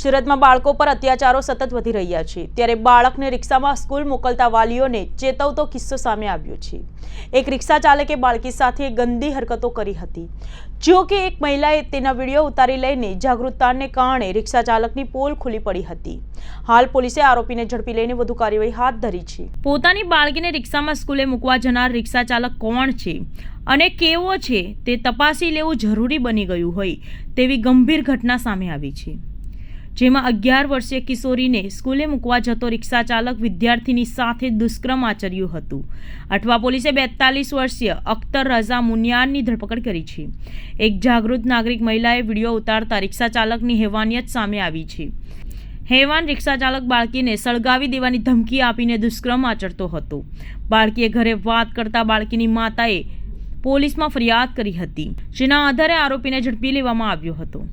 સુરતમાં બાળકો પર અત્યાચારો સતત વધી રહ્યા છે. ત્યારે બાળકને રિક્ષામાં સ્કૂલ મોકલતા વાલીઓને ચેતવતો કિસ્સો સામે આવ્યો છે. એક રિક્ષા ચાલકે બાળકી સાથે ગંદી હરકતો કરી હતી. જો કે એક મહિલાએ તેના વીડિયો ઉતારી લઈને જાગૃતતાને કારણે રિક્ષા ચાલકની પોલ ખુલી પડી હતી. હાલ પોલીસે આરોપીને ઝડપી લઈને વધુ કાર્યવાહી હાથ ધરી છે. પોતાની બાળકીને રિક્ષામાં સ્કૂલે મૂકવા જનાર રિક્ષા ચાલક કોણ છે અને કેવો છે તે તપાસી લેવું જરૂરી બની ગયું હોય તેવી ગંભીર ઘટના સામે આવી છે. જેમાં અગિયાર વર્ષીય કિશોરીને સ્કૂલે મૂકવા જતો રિક્ષા ચાલક વિદ્યાર્થીની સાથે દુષ્કર્મ આચર્યું હતું. અઠવા પોલીસે બેતાલીસ વર્ષીય અખ્તર રઝા મુનિયારની ધરપકડ કરી છે. એક જાગૃત નાગરિક મહિલાએ વીડિયો ઉતારતા રિક્ષા ચાલકની હેવાનિયત સામે આવી છે. હેવાન રિક્ષા ચાલક બાળકીને સળગાવી દેવાની ધમકી આપીને દુષ્કર્મ આચરતો હતો. બાળકીએ ઘરે વાત કરતા બાળકીની માતાએ પોલીસમાં ફરિયાદ કરી હતી, જેના આધારે આરોપીને ઝડપી લેવામાં આવ્યો હતો.